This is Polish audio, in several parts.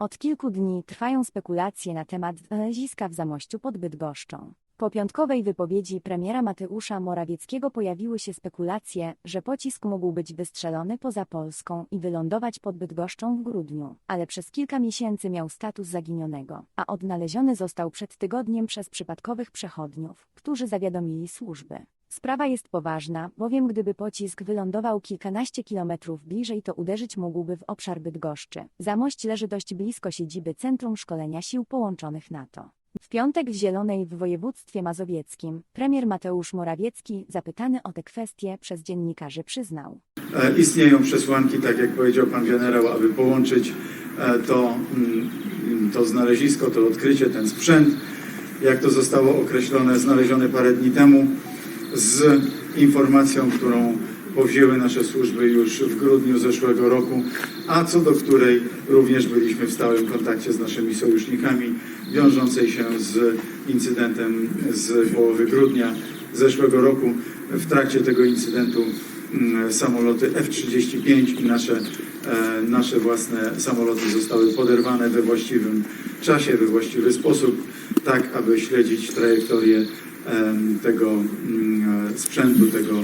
Od kilku dni trwają spekulacje na temat znaleziska w Zamościu pod Bydgoszczą. Po piątkowej wypowiedzi premiera Mateusza Morawieckiego pojawiły się spekulacje, że pocisk mógł być wystrzelony poza Polską i wylądować pod Bydgoszczą w grudniu, ale przez kilka miesięcy miał status zaginionego, a odnaleziony został przed tygodniem przez przypadkowych przechodniów, którzy zawiadomili służby. Sprawa jest poważna, bowiem gdyby pocisk wylądował kilkanaście kilometrów bliżej, to uderzyć mógłby w obszar Bydgoszczy. Zamość leży dość blisko siedziby Centrum Szkolenia Sił Połączonych NATO. W piątek w Zielonej w województwie mazowieckim premier Mateusz Morawiecki, zapytany o tę kwestię przez dziennikarzy, przyznał. E, Istnieją przesłanki, tak jak powiedział pan generał, aby połączyć e, to, mm, to znalezisko, to odkrycie, ten sprzęt, jak to zostało określone, znalezione parę dni temu, z informacją, którą powzięły nasze służby już w grudniu zeszłego roku, a co do której również byliśmy w stałym kontakcie z naszymi sojusznikami, wiążącej się z incydentem z połowy grudnia zeszłego roku. W trakcie tego incydentu mm, samoloty F-35 i nasze, e, nasze własne samoloty zostały poderwane we właściwym czasie, we właściwy sposób, tak aby śledzić trajektorię tego mm, sprzętu, tego,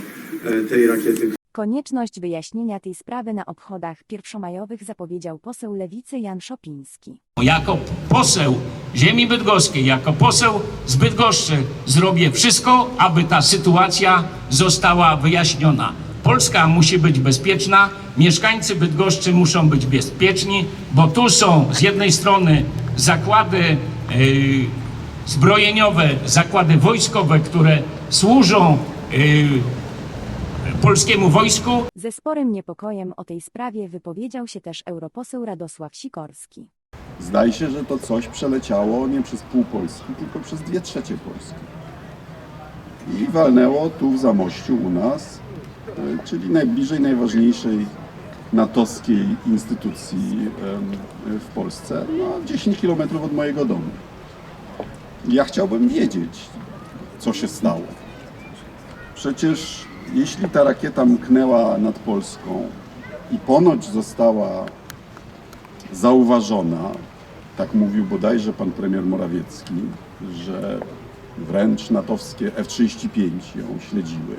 e, tej rakiety, Konieczność wyjaśnienia tej sprawy na obchodach pierwszomajowych zapowiedział poseł Lewicy Jan Szopiński. Jako poseł ziemi bydgoskiej, jako poseł z Bydgoszczy zrobię wszystko, aby ta sytuacja została wyjaśniona. Polska musi być bezpieczna, mieszkańcy Bydgoszczy muszą być bezpieczni, bo tu są z jednej strony zakłady yy, zbrojeniowe, zakłady wojskowe, które służą polskiemu wojsku, Ze sporym niepokojem o tej sprawie wypowiedział się też europoseł Radosław Sikorski. Zdaje się, że to coś przeleciało nie przez pół Polski, tylko przez dwie trzecie Polski. I walnęło tu w Zamościu u nas, e, czyli najbliżej najważniejszej natowskiej instytucji w Polsce, no 10 km od mojego domu. Ja chciałbym wiedzieć, co się stało. Przecież jeśli ta rakieta mknęła nad Polską i ponoć została zauważona, tak mówił bodajże pan premier Morawiecki, że wręcz natowskie F-35 ją śledziły.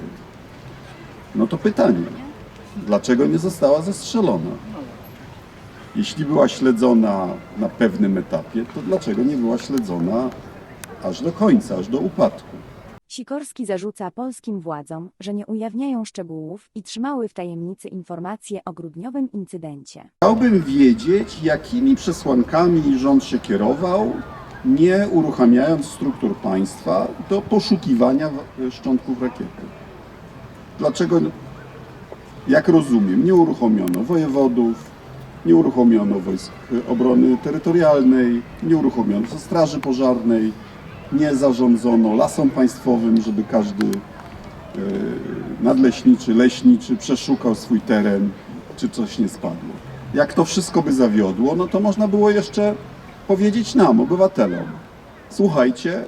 No to pytanie, dlaczego nie została zestrzelona? Jeśli była śledzona na pewnym etapie, to dlaczego nie była śledzona aż do końca, aż do upadku? Sikorski zarzuca polskim władzom, że nie ujawniają szczegółów i trzymały w tajemnicy informacje o grudniowym incydencie. Chciałbym wiedzieć, jakimi przesłankami rząd się kierował, nie uruchamiając struktur państwa do poszukiwania szczątków rakiety. Dlaczego, jak rozumiem, nie uruchomiono wojewodów, nie uruchomiono wojsk obrony terytorialnej, nie uruchomiono straży pożarnej, nie zarządzono lasom państwowym, żeby każdy e, nadleśniczy, leśniczy przeszukał swój teren, czy coś nie spadło. Jak to wszystko by zawiodło, no to można było jeszcze powiedzieć nam, obywatelom. Słuchajcie,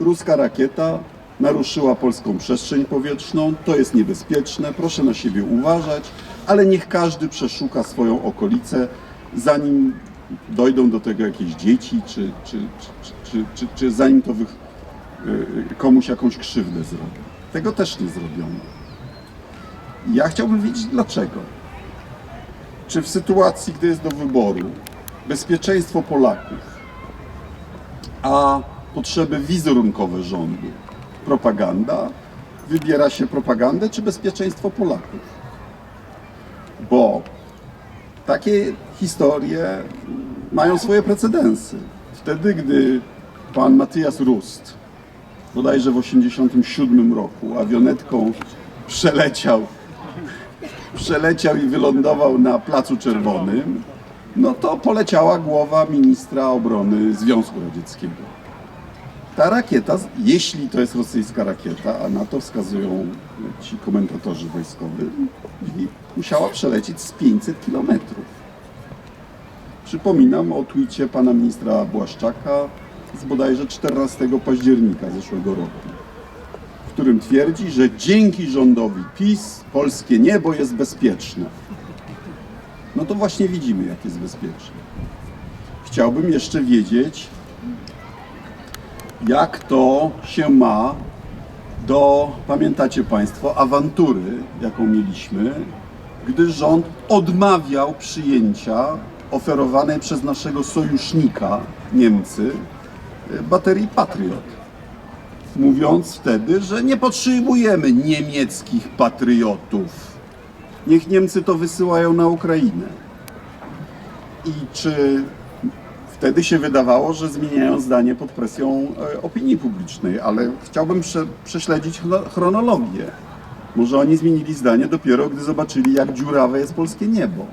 ruska rakieta naruszyła polską przestrzeń powietrzną, to jest niebezpieczne, proszę na siebie uważać, ale niech każdy przeszuka swoją okolicę, zanim dojdą do tego jakieś dzieci, czy, czy, czy, czy, czy, zanim to wy, y, komuś jakąś krzywdę zrobią. Tego też nie zrobiono. Ja chciałbym wiedzieć dlaczego. Czy w sytuacji, gdy jest do wyboru bezpieczeństwo Polaków, a potrzeby wizerunkowe rządu, propaganda, wybiera się propagandę czy bezpieczeństwo Polaków? Bo takie historie mają swoje precedensy. Wtedy, gdy pan Matyjas Rust, bodajże w 1987 roku, awionetką przeleciał przeleciał i wylądował na Placu Czerwonym, no to poleciała głowa ministra obrony Związku Radzieckiego. Ta rakieta, jeśli to jest rosyjska rakieta, a na to wskazują ci komentatorzy wojskowi, musiała przelecieć z 500 kilometrów. Przypominam o twicie pana ministra Błaszczaka z bodajże 14 października zeszłego roku w którym twierdzi, że dzięki rządowi PiS polskie niebo jest bezpieczne. No to właśnie widzimy, jak jest bezpieczne. chciałbym jeszcze wiedzieć, jak to się ma do, pamiętacie Państwo, awantury, jaką mieliśmy, gdy rząd odmawiał przyjęcia oferowanej przez naszego sojusznika, Niemcy, baterii Patriot. Mówiąc wtedy, że nie potrzebujemy niemieckich patriotów. Niech Niemcy to wysyłają na Ukrainę. I czy wtedy się wydawało, że zmieniają zdanie pod presją e, opinii publicznej, ale chciałbym prze, prześledzić chro- chronologię. Może oni zmienili zdanie dopiero, gdy zobaczyli, jak dziurawe jest polskie niebo.